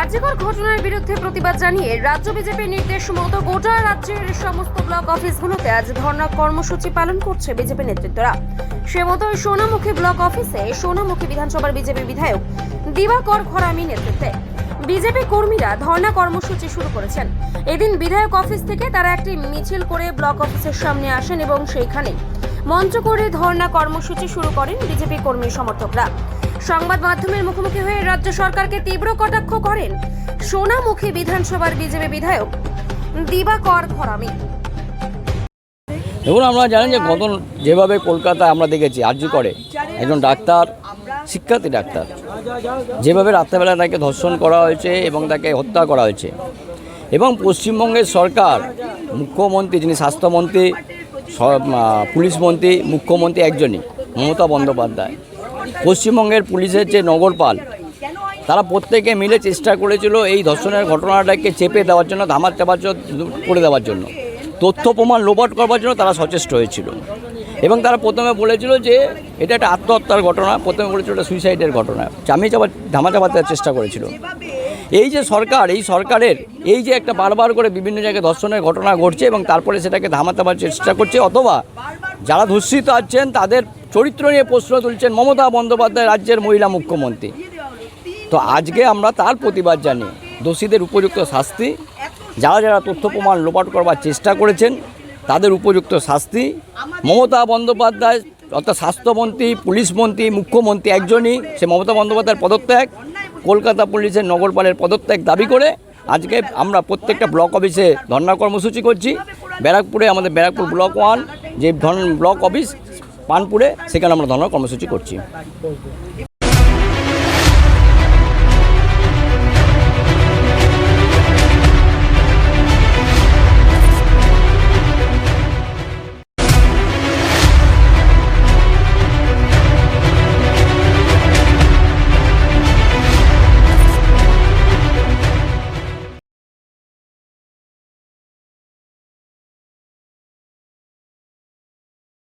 আর্যকর ঘটনার বিরুদ্ধে প্রতিবাদ জানিয়ে রাজ্য বিজেপির নির্দেশ মতো গোটা রাজ্যের সমস্ত ব্লক অফিসগুলোতে আজ ধর্ণা কর্মসূচি পালন করছে বিজেপি নেতৃত্বরা। সে মতোই সোনামুখী ব্লক অফিসে সোনামুখী বিধানসভার বিজেপি বিধায়ক দিবাকর খরামি নেতৃত্বে বিজেপি কর্মীরা ধর্ণা কর্মসূচি শুরু করেছেন। এদিন বিধায়ক অফিস থেকে তারা একটি মিছিল করে ব্লক অফিসের সামনে আসেন এবং সেইখানে মঞ্চ করে ধর্ণা কর্মসূচি শুরু করেন বিজেপি কর্মী সমর্থকরা। সংবাদ মাধ্যমের মুখোমুখি হয়ে রাজ্য সরকারকে তীব্র কটাক্ষ করেন সোনামুখী বিধানসভার বিজেপি বিধায়ক দিবাকর খরামি দেখুন, আমরা জানেন যে গত যেভাবে কলকাতায় আমরা দেখেছি, আর্জি করে। একজন ডাক্তার, শিক্ষার্থী ডাক্তার। যেভাবে রাত্রেবেলা তাকে ধর্ষণ করা হয়েছে এবং তাকে হত্যা করা হয়েছে। এবং পশ্চিমবঙ্গের সরকার, মুখ্যমন্ত্রী যিনি স্বাস্থ্যমন্ত্রী পুলিশ মন্ত্রী, মুখ্যমন্ত্রী একজনই, মমতা বন্দ্যোপাধ্যায়। পশ্চিমবঙ্গের পুলিশের যে নগরপাল, তারা প্রত্যেকে মিলে চেষ্টা করেছিল এই ধর্ষণের ঘটনাটাকে চেপে দেওয়ার জন্য ধামার চাপার করে দেওয়ার জন্য। তথ্য প্রমাণ লোপাট করবার জন্য তারা সচেষ্ট হয়েছিল। এবং তারা প্রথমে বলেছিল যে এটা একটা আত্মহত্যার ঘটনা, প্রথমে বলেছিল এটা সুইসাইডের ঘটনা। চামিয়ে চাপা ধামা চাপাতে চেষ্টা করেছিল। এই যে সরকার, এই সরকারের, এই যে একটা বারবার করে বিভিন্ন জায়গায় ধর্ষণের ঘটনা ঘটছে এবং তারপরে সেটাকে ধামা চেষ্টা করছে, অথবা যারা ধর্ষিত আছেন তাদের চরিত্র নিয়ে প্রশ্ন তুলছেন মমতা বন্দ্যোপাধ্যায় রাজ্যের মহিলা মুখ্যমন্ত্রী। তো আজকে আমরা তার প্রতিবাদ জানি দোষীদের উপযুক্ত শাস্তি, যারা যারা তথ্য প্রমাণ লোপাট করবার চেষ্টা করেছেন, তাদের উপযুক্ত শাস্তি, মমতা বন্দ্যোপাধ্যায় অর্থাৎ স্বাস্থ্যমন্ত্রী, পুলিশ মন্ত্রী, মুখ্যমন্ত্রী একজনই, সে মমতা বন্দ্যোপাধ্যায়ের পদত্যাগ, কলকাতা পুলিশের নগরপালের পদত্যাগ দাবি করে আজকে আমরা প্রত্যেকটা ব্লক অফিসে ধর্ণা কর্মসূচি করছি। ব্যারাকপুরে আমাদের ব্যারাকপুর ব্লক ওয়ান, যে ধর্ন ব্লক অফিস পানপুরে সেখানে আমরা ধর্ণা কর্মসূচি করছি।